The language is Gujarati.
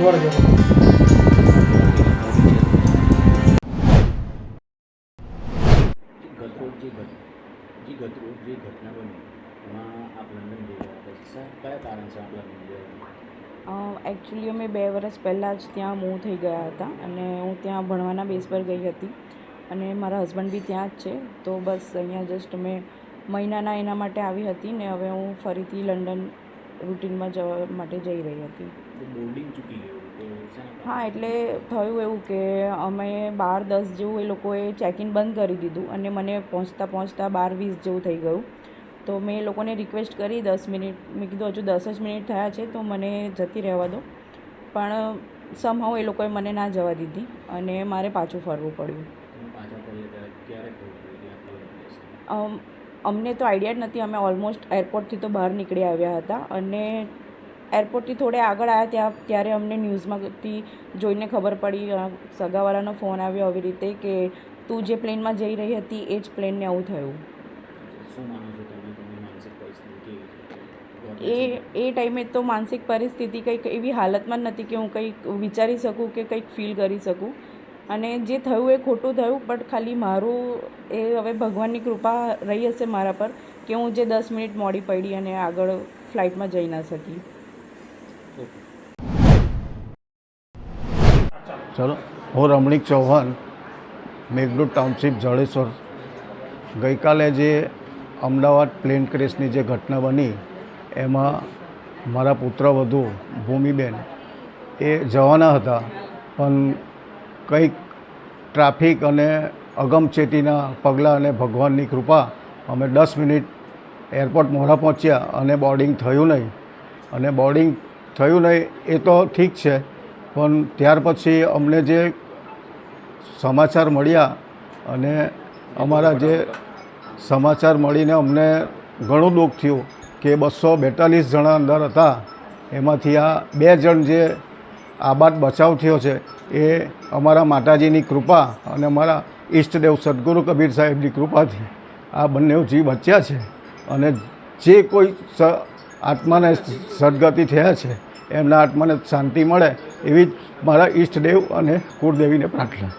ગતરોજ જે એકચ્યુઅલી અમે બે વર્ષ પહેલાં જ ત્યાં મૂવ થઈ ગયા હતા અને હું ત્યાં ભણવાના બેસ પર ગઈ હતી. અને મારા હસબન્ડ બી ત્યાં જ છે. તો બસ અહીંયા જસ્ટ મેં મહિનાના એના માટે આવી હતી ને હવે હું ફરીથી લંડન રૂટીનમાં જવા માટે જઈ રહી હતી. હા એટલે થયું એવું કે અમે બાર દસ જેવું એ લોકોએ ચેક ઇન બંધ કરી દીધું અને મને પહોંચતા પહોંચતા બાર વીસ જેવું થઈ ગયું. તો મેં એ લોકોને રિક્વેસ્ટ કરી દસ મિનિટ મેં કીધું હજુ દસ જ મિનિટ થયા છે તો મને જતી રહેવા દો. પણ સમહાવ એ લોકોએ મને ના જવા દીધી અને મારે પાછું ફરવું પડ્યું. અમને તો આઈડિયા જ નથી અમે ઓલમોસ્ટ એરપોર્ટથી તો બહાર નીકળી આવ્યા હતા અને એરપોર્ટથી થોડે આગળ આવ્યા ત્યાં ત્યારે અમને ન્યૂઝમાંથી જોઈને ખબર પડી અ, સગાવાલાનો ફોન આવ્યો આવી રીતે કે તું જે પ્લેનમાં જઈ રહી હતી એ જ પ્લેનને આવું થયું. એ એ ટાઈમે તો માનસિક પરિસ્થિતિ કંઈક એવી હાલતમાં જ નથી કે હું કંઈક વિચારી શકું કે કંઈક ફીલ કરી શકું. અને જે થયું એ ખોટું થયું બટ ખાલી મારું એ હવે ભગવાનની કૃપા રહી હશે મારા પર કે હું જે દસ મિનિટ મોડી પડી અને આગળ ફ્લાઇટમાં જઈ ના શકી. ચલો, હું રમણીક ચૌહાણ મેઘદૂત ટાઉનશીપ જળેશ્વર ગઈકાલે જે અમદાવાદ પ્લેન ક્રેશની જે ઘટના બની, એમાં મારા પુત્રવધુ ભૂમિબેન, એ જવાના હતા, પણ કંઈક ટ્રાફિક અને અગમચેતીના પગલાં અને ભગવાનની કૃપા, અમે દસ મિનિટ એરપોર્ટ મોડા પહોંચ્યા અને બોર્ડિંગ થયું નહીં. અને બોર્ડિંગ થયું નહીં, એ તો ઠીક છે. પણ ત્યાર પછી અમને જે સમાચાર મળ્યા અને અમારા જે સમાચાર મળીને અમને ઘણું દુઃખ થયું કે બસો બેતાલીસ જણા અંદર હતા. એમાંથી આ બે જણ જે આબાદ બચાવ થયો છે, એ અમારા માતાજીની કૃપા અને અમારા ઈષ્ટદેવ સદગુરુ કબીર સાહેબની કૃપાથી આ બંને જીવ બચ્યા છે. અને જે કોઈ આત્માને સદગતિ થયા છે એમના આત્માને શાંતિ મળે એવી જ મારા ઈષ્ટદેવ અને કુળદેવીને પ્રાર્થના.